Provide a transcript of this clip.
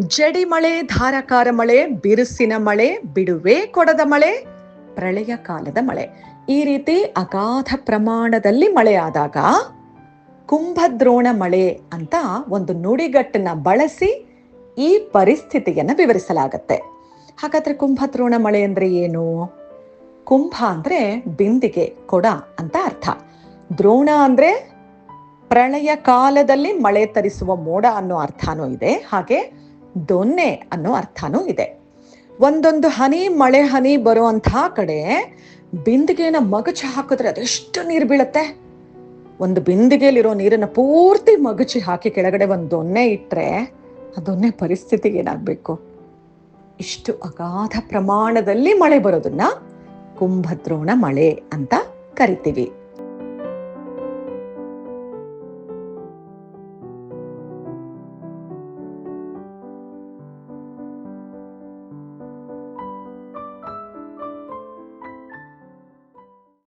ಜಡಿ ಮಳೆ, ಧಾರಾಕಾರ ಮಳೆ, ಬಿರುಸಿನ ಮಳೆ, ಬಿಡುವೆ ಕೊಡದ ಮಳೆ, ಪ್ರಳಯ ಕಾಲದ ಮಳೆ. ಈ ರೀತಿ ಅಗಾಧ ಪ್ರಮಾಣದಲ್ಲಿ ಮಳೆ ಆದಾಗ ಕುಂಭದ್ರೋಣ ಮಳೆ ಅಂತ ಒಂದು ನುಡಿಗಟ್ಟನ್ನ ಬಳಸಿ ಈ ಪರಿಸ್ಥಿತಿಯನ್ನು ವಿವರಿಸಲಾಗತ್ತೆ. ಹಾಗಾದ್ರೆ ಕುಂಭದ್ರೋಣ ಮಳೆ ಅಂದ್ರೆ ಏನು? ಕುಂಭ ಅಂದ್ರೆ ಬಿಂದಿಗೆ, ಕೊಡ ಅಂತ ಅರ್ಥ. ದ್ರೋಣ ಅಂದ್ರೆ ಪ್ರಳಯ ಕಾಲದಲ್ಲಿ ಮಳೆ ತರಿಸುವ ಮೋಡ ಅನ್ನೋ ಅರ್ಥನೂ ಇದೆ. ಹಾಗೆ ದೊನ್ನೆ ಅನ್ನೋ ಅರ್ಥನೂ ಇದೆ. ಒಂದೊಂದು ಹನಿ, ಮಳೆ ಹನಿ ಬರುವಂತಹ ಕಡೆ ಬಿಂದಿಗೆನ ಮಗಚಿ ಹಾಕಿದ್ರೆ ಅದೆಷ್ಟು ನೀರು ಬೀಳತ್ತೆ? ಒಂದು ಬಿಂದಿಗೆಯಲ್ಲಿರೋ ನೀರನ್ನ ಪೂರ್ತಿ ಮಗಚಿ ಹಾಕಿ ಕೆಳಗಡೆ ಒಂದು ದೊನ್ನೆ ಇಟ್ಟರೆ ಆ ದೊನ್ನೆ ಪರಿಸ್ಥಿತಿಗೆ ಏನಾಗಬೇಕು? ಇಷ್ಟು ಅಗಾಧ ಪ್ರಮಾಣದಲ್ಲಿ ಮಳೆ ಬರೋದನ್ನ ಕುಂಭದ್ರೋಣ ಮಳೆ ಅಂತ ಕರಿತೀವಿ.